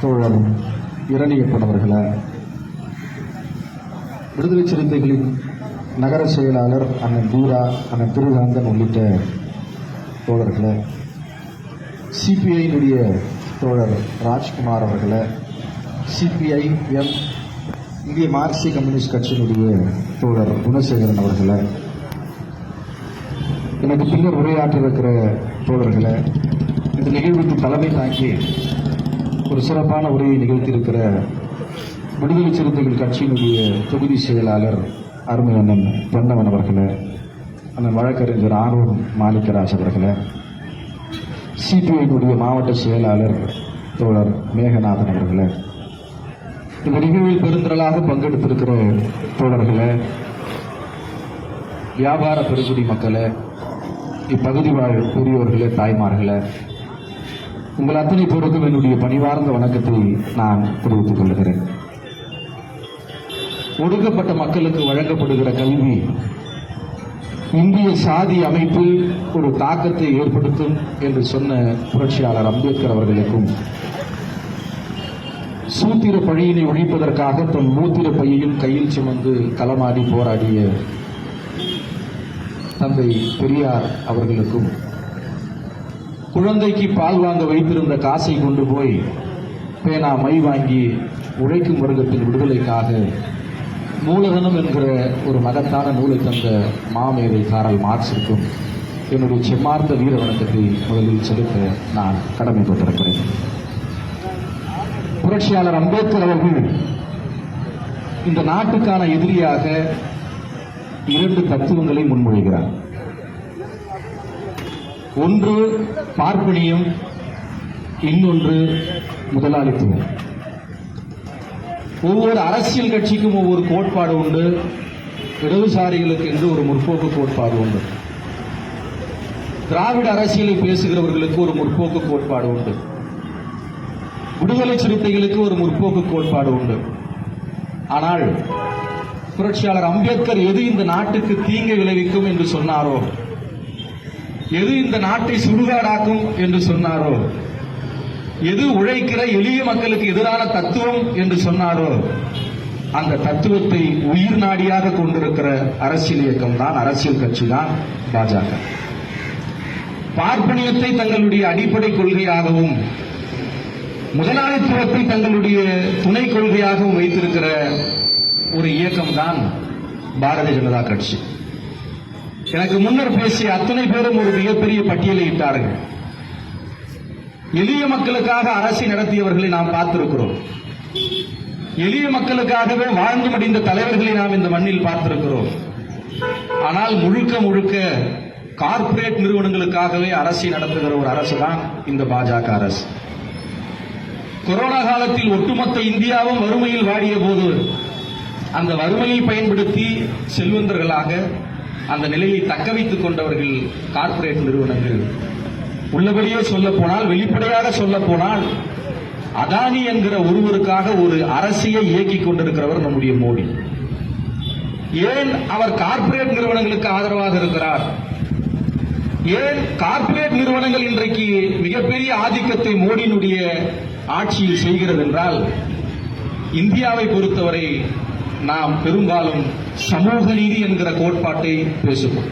தோழர் இரணியப்பன் அவர்களை விடுதலை சிறுத்தைகளின் நகர செயலாளர் அண்ணன் தூரா அண்ணன் திருகாந்தன் உள்ளிட்ட தோழர்களை சிபிஐனுடைய தோழர் ராஜ்குமார் அவர்களை சிபிஐ எம் இந்திய மார்க்சிய கம்யூனிஸ்ட் கட்சியினுடைய தோழர் குணசேகரன் அவர்களை எனக்கு பின்னர் உரையாற்றிருக்கிற தோழர்களை இந்த நிகழ்வுக்கு தலைமை தாங்கி ஒரு சிறப்பான உரையை நிகழ்த்தியிருக்கிற விடுதலை சிறுத்தைகள் கட்சியினுடைய தொகுதி செயலாளர் அருமை அண்ணன் பொன்னவன் அவர்களே அண்ணன் வழக்கறிஞர் ஆர்வம் மாணிக்கராஜ் அவர்களே சிபிஐனுடைய மாவட்ட செயலாளர் தோழர் மேகநாதன் அவர்களே இந்த நிகழ்வில் பெருந்திரளாக பங்கெடுத்திருக்கிற தோழர்களே வியாபார பெருங்குடி மக்களே இப்பகுதி வாழ் கூறியவர்களே தாய்மார்களே உங்கள் அத்தனை பேருக்கும் என்னுடைய பணிவார்ந்த வணக்கத்தை நான் தெரிவித்துக் கொள்கிறேன். ஒடுக்கப்பட்ட மக்களுக்கு வழங்கப்படுகிற கல்வி இந்திய சாதி அமைப்பில் ஒரு தாக்கத்தை ஏற்படுத்தும் என்று சொன்ன புரட்சியாளர் அம்பேத்கர் அவர்களுக்கும் சூத்திர பழியினை ஒழிப்பதற்காக தன் மூத்திர பையையும் கையில் சுமந்து களமாடி போராடிய தந்தை பெரியார் அவர்களுக்கும் குழந்தைக்கு பால் வாங்க வைத்திருந்த காசை கொண்டு போய் பேனா மை வாங்கி உழைக்கும் வர்க்கத்தின் விடுதலைக்காக மூலதனம் என்கிற ஒரு மகத்தான நூலை தந்த மாமேதை காரல் மார்க்ஸிற்கும் என்னுடைய செம்மார்ந்த வீர வணக்கத்தை முதலில் செலுத்த நான் கடமைப்பட்டிருக்கிறேன். புரட்சியாளர் அம்பேத்கர் அவர்கள் இந்த நாட்டுக்கான எதிரியாக இரண்டு தத்துவங்களை முன்மொழிகிறார். ஒன்று பார்ப்பனியம் இன்னொன்று முதலாளித்துவம். ஒவ்வொரு அரசியல் கட்சிக்கும் ஒவ்வொரு கோட்பாடு உண்டு. இடதுசாரிகளுக்கு என்று ஒரு முற்போக்கு கோட்பாடு உண்டு. திராவிட அரசியலை பேசுகிறவர்களுக்கு ஒரு முற்போக்கு கோட்பாடு உண்டு. விடுதலை சிறுத்தைகளுக்கு ஒரு முற்போக்கு கோட்பாடு உண்டு. ஆனால் புரட்சியாளர் அம்பேத்கர் எது இந்த நாட்டுக்கு தீங்கு விளைவிக்கும் என்று சொன்னாரோ? எது இந்த நாட்டை சுடுகாடாக்கும் என்று சொன்னாரோ? எது உழைக்கிற எளிய மக்களுக்கு எதிரான தத்துவம் என்று சொன்னாரோ? அந்த தத்துவத்தை உயிர் நாடியாக கொண்டிருக்கிற அரசியல் இயக்கம் தான் அரசியல் கட்சி தான் பாஜக. பார்ப்பனியத்தை தங்களுடைய அடிப்படை கொள்கையாகவும் முதலாளித்துவத்தை தங்களுடைய துணை கொள்கையாகவும் வைத்திருக்கிற ஒரு இயக்கம் தான் பாரதிய ஜனதா கட்சி. எனக்கு முன்னர் பேசிய அத்தனை பேரும் ஒரு மிகப்பெரிய பட்டியலை இட்டார்கள் எளிய மக்களுக்காக அரசை நடத்தியவர்களை நாம் பார்த்திருக்கிறோம். எளிய மக்களுக்காகவே வாழ்ந்து முடிந்த தலைவர்களை நாம் இந்த மண்ணில் பார்த்திருக்கிறோம். ஆனால் முழுக்க முழுக்க கார்ப்பரேட் நிறுவனங்களுக்காகவே அரசை நடத்துகிற ஒரு அரசு தான் இந்த பாஜக அரசு. கொரோனா காலத்தில் ஒட்டுமொத்த இந்தியாவும் வறுமையில் வாடிய போது அந்த வறுமையை பயன்படுத்தி செல்வந்தர்களாக அந்த நிலையை தக்க வைத்துக் கொண்டவர்கள் கார்ப்பரேட் நிறுவனங்கள். உள்ளபடியே சொல்ல போனால் வெளிப்படையாக சொல்ல போனால் அதானி என்கிற ஒருவருக்காக ஒரு அரசியை இயக்கிக் கொண்டிருக்கிறவர் நம்முடைய மோடி. ஏன் அவர் கார்ப்பரேட் நிறுவனங்களுக்கு ஆதரவாக இருக்கிறார்? ஏன் கார்ப்பரேட் நிறுவனங்கள் இன்றைக்கு மிகப்பெரிய ஆதிக்கத்தை மோடியினுடைய ஆட்சியில் செய்கிறது என்றால் இந்தியாவை பொறுத்தவரை நாம் பெரும்பாலும் சமூக நீதி என்கிற கோட்பாட்டை பேசுவோம்.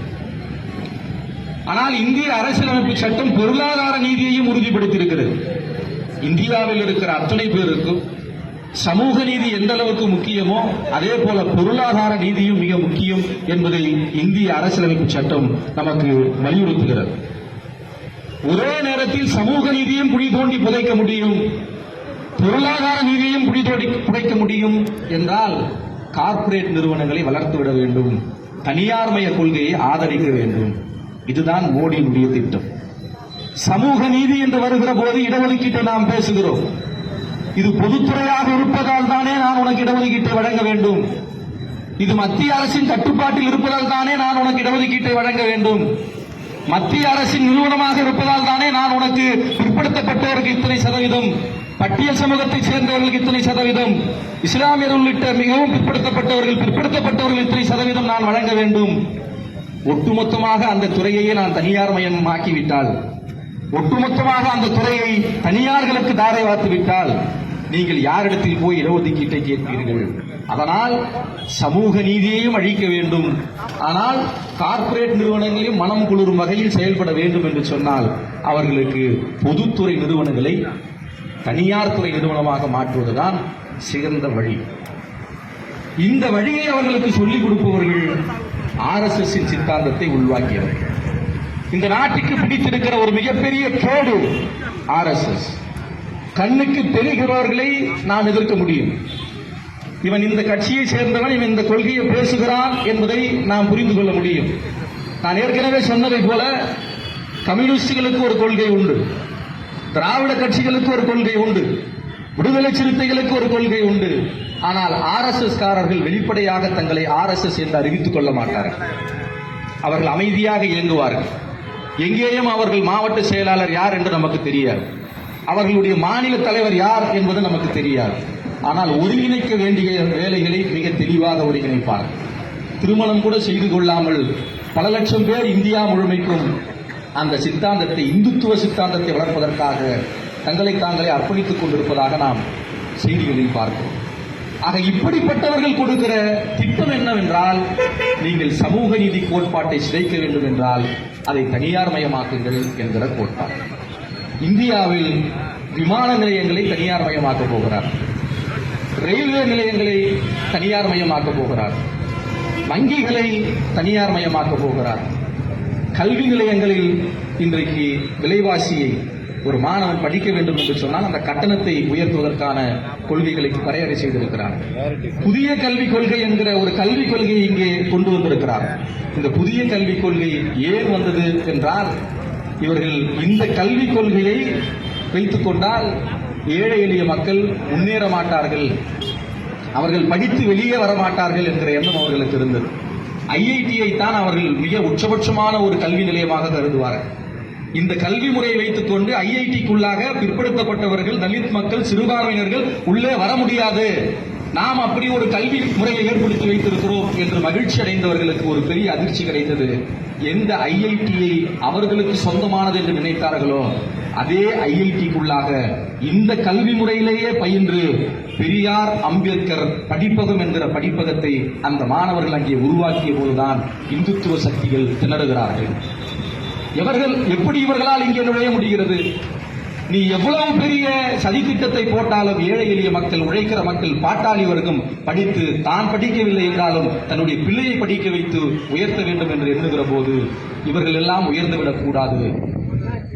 ஆனால் இந்திய அரசியலமைப்பு சட்டம் பொருளாதார நீதியையும் உறுதிப்படுத்தியிருக்கிறது. இந்தியாவில் இருக்கிற அத்தனை பேருக்கும் சமூக நீதி எந்த அளவுக்கு முக்கியமோ அதே போல பொருளாதார நீதியும் மிக முக்கியம் என்பதை இந்திய அரசியலமைப்பு சட்டம் நமக்கு வலியுறுத்துகிறது. ஒரே நேரத்தில் சமூக நீதியும் குழி தோண்டி புதைக்க முடியும் பொருளாதார நீதியையும் குழி தோண்டி புதைக்க முடியும் என்றால் கார்ப்பரேட் நிறுவனங்களை வளர்த்துவிட வேண்டும். தனியார்மய கொள்கையை ஆதரிக்க வேண்டும். இதுதான் மோடியினுடைய திட்டம். சமூக நீதி என்று வருகிற போது இடஒதுக்கீட்டை நாம் பேசுகிறோம். இது பொதுத்துறையாக இருப்பதால் தானே நான் உனக்கு இடஒதுக்கீட்டை வழங்க வேண்டும். இது மத்திய அரசின் கட்டுப்பாட்டில் இருப்பதால் தானே நான் உனக்கு இடஒதுக்கீட்டை வழங்க வேண்டும். மத்திய அரசின் நிறுவனமாக இருப்பதால் தானே நான் உனக்கு பிற்படுத்தப்பட்டவருக்கு இத்தனை சதவீதம். பட்டியல் சமூகத்தை சேர்ந்தவர்களுக்கு இத்தனை சதவீதம். இஸ்லாமியர் உள்ளிட்ட மிகவும் பிற்படுத்தப்பட்டவர்கள் பிற்படுத்தப்பட்டவர்கள் இத்தனை சதவீதம் நான் வழங்க வேண்டும். ஒட்டுமொத்தமாக அந்த துறையையே நான் தனியார் மயமாக்கிவிட்டால் ஒட்டுமொத்தமாக அந்த துறையை தனியார்களுக்கு தாரை வார்த்து விட்டால் நீங்கள் யாரிடத்தில் போய் இடஒதுக்கீட்டை கேட்பீர்கள்? அதனால் சமூக நீதியையும் அழிக்க வேண்டும். ஆனால் கார்ப்பரேட் நிறுவனங்களையும் மனம் குளிரும் வகையில் செயல்பட வேண்டும் என்று சொன்னால் அவர்களுக்கு பொதுத்துறை நிறுவனங்களை தனியார் துறை நிறுவனமாக மாற்றுவதுதான் சிறந்த வழி. இந்த வழியை அவர்களுக்கு சொல்லிக் கொடுப்பவர்கள் ஆர்எஸ்எஸ்ஸின் சித்தாந்தத்தை உள்வாங்கியவர்கள் இந்த நாட்டுக்கு பிடித்திருக்கிற ஒரு மிகப்பெரிய கேடு ஆர்எஸ்எஸ். கண்ணுக்கு தெரிகிறவர்களை நாம் எதிர்க்க முடியும். இவன் இந்த கட்சியை சேர்ந்தவன் இவன் இந்த கொள்கையை பேசுகிறான் என்பதை நாம் புரிந்து கொள்ள முடியும். நான் ஏற்கனவே சொன்னதை போல கம்யூனிஸ்டுகளுக்கு ஒரு கொள்கை உண்டு. திராவிட கட்சிகளுக்கு ஒரு கொள்கை உண்டு. விடுதலை சிறுத்தைகளுக்கு ஒரு கொள்கை உண்டு. ஆனால் ஆர்எஸ்எஸ் காரர்கள் வெளிப்படையாக தங்களை ஆர்எஸ்எஸ் என்று அறிவித்துக் கொள்ள மாட்டார்கள். அவர்கள் அமைதியாக இயங்குவார்கள். எங்கேயும் அவர்கள் மாவட்ட செயலாளர் யார் என்று நமக்கு தெரியாது. அவர்களுடைய மாநில தலைவர் யார் என்பது நமக்கு தெரியாது. ஆனால் ஒருங்கிணைக்க வேண்டிய வேலைகளை மிக தெளிவாக ஒருங்கிணைப்பார்கள். திருமணம் கூட செய்து கொள்ளாமல் பல லட்சம் பேர் இந்தியா முழுமைக்கும் அந்த சித்தாந்தத்தை இந்துத்துவ சித்தாந்தத்தை வளர்ப்பதற்காக தங்களை தாங்களே அர்ப்பணித்துக் கொண்டிருப்பதாக நாம் செய்திகளில் பார்க்கிறோம். ஆக இப்படிப்பட்டவர்கள் கொடுக்கிற திட்டம் என்னவென்றால் நீங்கள் சமூக நீதி கோட்பாட்டை சிதைக்க வேண்டும் என்றால் அதை தனியார் மயமாக்குங்கள் என்கிற கோட்பாடு. இந்தியாவில் விமான நிலையங்களை தனியார் மயமாக்க போகிறார். ரயில்வே நிலையங்களை தனியார் மயமாக்க போகிறார். வங்கிகளை தனியார் மயமாக்க போகிறார். கல்வி நிலையங்களில் இன்றைக்கு விலைவாசியை ஒரு மாணவன் படிக்க வேண்டும் என்று சொன்னால் அந்த கட்டணத்தை உயர்த்துவதற்கான கொள்கைகளை வரையறை செய்திருக்கிறார். புதிய கல்விக் கொள்கை என்கிற ஒரு கல்விக் கொள்கையை இங்கே கொண்டு வந்திருக்கிறார். இந்த புதிய கல்விக் கொள்கை ஏன் வந்தது என்றால் இவர்கள் இந்த கல்விக் கொள்கையை வைத்துக் கொண்டால் ஏழை எளிய மக்கள் முன்னேற மாட்டார்கள். அவர்கள் படித்து வெளியே வர மாட்டார்கள் என்கிற எண்ணம் அவர்களுக்கு இருந்தது. ஐஐடியை தான் அவர்கள் மிக உச்சபட்சமான ஒரு கல்வி நிலையமாக கருதுவார்கள். இந்த கல்வி முறையை வைத்துக் கொண்டு ஐஐடிக்குள்ளாக பிற்படுத்தப்பட்டவர்கள் தலித் மக்கள் சிறுபான்மையினர்கள் உள்ளே வர முடியாது. நாம் அப்படி ஒரு கல்வி முறையை ஏற்படுத்தி வைத்திருக்கிறோம் என்று மகிழ்ச்சி அடைந்தவர்களுக்கு ஒரு பெரிய அதிர்ச்சி கிடைத்தது. எந்த ஐஐடியை அவர்களுக்கு சொந்தமானது என்று நினைத்தார்களோ அதே ஐஐடிக்குள்ளாக இந்த கல்வி முறையிலேயே பயின்று பெரியார் அம்பேத்கர் படிப்பகம் என்கிற படிப்பகத்தை அந்த மாணவர்கள் அங்கே உருவாக்கிய போதுதான் இந்துத்துவ சக்திகள் திணறுகிறார்கள். இவர்கள் எப்படி இவர்களால் இங்கே நுழைய முடிகிறது? நீ எவ்வளவு பெரிய சதித்திட்டத்தை போட்டாலும் ஏழை எளிய மக்கள் உழைக்கிற மக்கள் பாட்டாளி வர்க்கம் படித்து தான் படிக்கவில்லை என்றாலும் தன்னுடைய பிள்ளையை படிக்க வைத்து உயர்த்த வேண்டும் என்று எண்ணுகிற போது இவர்கள் எல்லாம் உயர்ந்துவிடக் கூடாது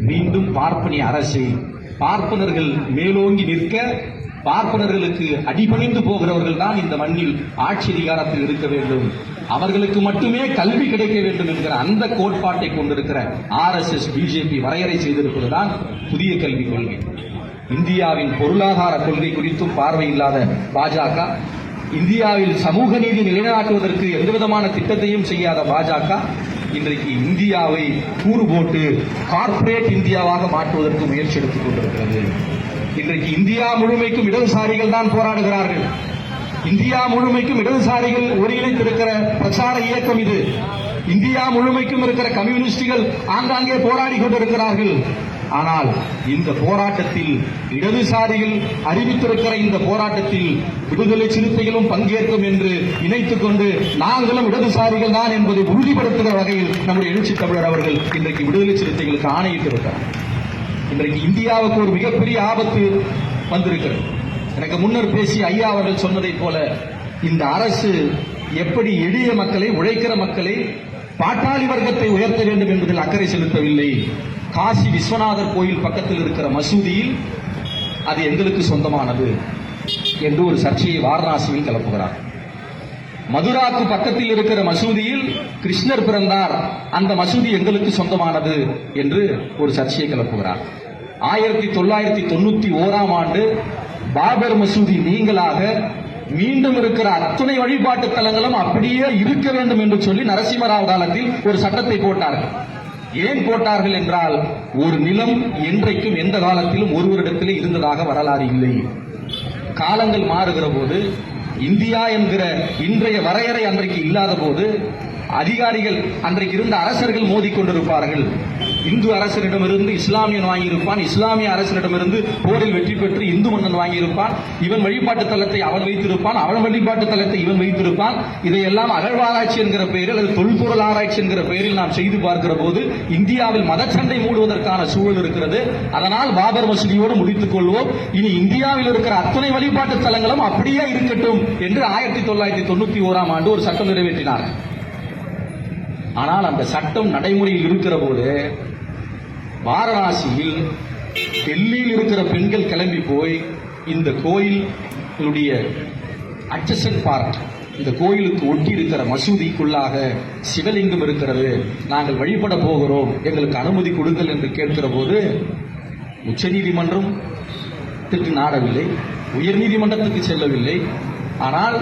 மீண்டும் பார்ப்பனிய அரசு பார்ப்பனர்கள் மேலோங்கி நிற்க பார்ப்பனர்களுக்கு அடிபணிந்து போகிறவர்கள் தான் இந்த மண்ணில் ஆட்சி அதிகாரத்தில் இருக்க வேண்டும். அவர்களுக்கு மட்டுமே கல்வி கிடைக்க வேண்டும் என்கிற அந்த கோட்பாட்டை கொண்டிருக்கிற ஆர்எஸ்எஸ் பிஜேபி வரையறை செய்திருப்பதுதான் புதிய கல்விக் கொள்கை. இந்தியாவின் பொருளாதார கொள்கை குறித்தும் பார்வை இல்லாத பாஜக இந்தியாவில் சமூக நீதி நிலைநாட்டுவதற்கு எந்தவிதமான திட்டத்தையும் செய்யாத பாஜக இன்றைக்கு இந்தியாவை கூறு போட்டு கார்ப்பரேட் இந்தியாவாக மாற்றுவதற்கு முயற்சி எடுத்துக் கொண்டிருக்கிறது. இன்றைக்கு இந்தியா முழுமைக்கும் இடதுசாரிகள் தான் போராடுகிறார்கள். இந்தியா முழுமைக்கும் இடதுசாரிகள் ஒருங்கிணைத்திருக்கிற பிரச்சார இயக்கம் இது. இந்தியா முழுமைக்கும் இருக்கிற கம்யூனிஸ்டுகள் ஆங்காங்கே போராடி கொண்டிருக்கிறார்கள். ஆனால் இந்த போராட்டத்தில் இடதுசாரிகள் அறிவித்திருக்கிற இந்த போராட்டத்தில் விடுதலை சிறுத்தைகளும் பங்கேற்கும் என்று இணைத்துக் கொண்டு நாங்களும் இடதுசாரிகள் தான் என்பதை உறுதிப்படுத்துகிற வகையில் நம்முடைய எழுச்சி தமிழர் அவர்கள் இன்றைக்கு விடுதலை சிறுத்தைகளுக்கு ஆணையிட்டிருக்கிறார். இன்றைக்கு இந்தியாவுக்கு ஒரு மிகப்பெரிய ஆபத்து வந்திருக்கிறது. எனக்கு முன்னர் பேசிய ஐயா அவர்கள் சொன்னதைப் போல இந்த அரசு எப்படி எளிய மக்களை உழைக்கிற மக்களை பாட்டாளி வர்க்கத்தை உயர்த்த வேண்டும் என்பதில் அக்கறை செலுத்தவில்லை. காசி விஸ்வநாதர் கோயில் பக்கத்தில் இருக்கிற மசூதியில் அது எங்களுக்கு சொந்தமானது என்று ஒரு சர்ச்சையை வாரணாசியில் கிளப்புகிறார். மதுராக்கு பக்கத்தில் இருக்கிற மசூதியில் கிருஷ்ணர் பிறந்தார். அந்த மசூதி எங்களுக்கு சொந்தமானது என்று ஒரு சர்ச்சையை கிளப்புகிறார். ஆயிரத்தி தொள்ளாயிரத்தி தொண்ணூத்தி ஓராம் ஆண்டு பாபர் மசூதி நீங்களாக மீண்டும் இருக்கிற அத்துணை வழிபாட்டு தலங்களும் அப்படியே இருக்க வேண்டும் என்று சொல்லி நரசிம்மராவ் காலத்தில் ஒரு சட்டத்தை போட்டார்கள். ஏன் போட்டார்கள் என்றால் ஒரு நிலம் என்றைக்கும் எந்த காலத்திலும் ஒருவரிடத்திலே இருந்ததாக வரலாறு இல்லை. காலங்கள் மாறுகிற போது இந்தியா என்கிற இன்றைய வரையறை அன்றைக்கு இல்லாத போது அதிகாரிகள் அன்றைக்கு இருந்த அரசர்கள் மோதிக்கொண்டிருப்பார்கள். இந்து அரசனிடமிருந்து இஸ்லாமியன் வாங்கியிருப்பான். இஸ்லாமிய அரசனிடமிருந்து போரில் வெற்றி பெற்று இந்து மன்னன் வாங்கியிருப்பான். இவன் வழிபாட்டு தலத்தை அவன் வைத்திருப்பான். அவன் வழிபாட்டு தலத்தை இவன் வைத்திருப்பான். இதையெல்லாம் அகழ்வாராய்ச்சி என்கிற பெயரில் அல்லது தொல்பொருள் ஆராய்ச்சி என்கிற பெயரில் நாம் செய்து பார்க்கிற போது இந்தியாவில் மதச்சண்டை மூடுவதற்கான சூழல் இருக்கிறது. அதனால் பாபர் மசூதியோடு முடித்துக் கொள்வோம். இனி இந்தியாவில் இருக்கிற அத்தனை வழிபாட்டு தலங்களும் அப்படியே இருக்கட்டும் என்று ஆயிரத்தி தொள்ளாயிரத்தி தொண்ணூத்தி ஓராம் ஆண்டு ஒரு சட்டம் நிறைவேற்றினார்கள். ஆனால் அந்த சட்டம் நடைமுறையில் இருக்கிற போது வாரணாசியில் டெல்லியில் இருக்கிற பெண்கள் கிளம்பி போய் இந்த கோயிலுடைய அட்ஜசன் பார்ட் இந்த கோயிலுக்கு ஒட்டி இருக்கிற மசூதிக்குள்ளாக சிவலிங்கம் இருக்கிறது நாங்கள் வழிபட போகிறோம் எங்களுக்கு அனுமதி கொடுங்கள் என்று கேட்கிற போது உச்சநீதிமன்றம் நாடவில்லை உயர்நீதிமன்றத்துக்கு செல்லவில்லை. ஆனால்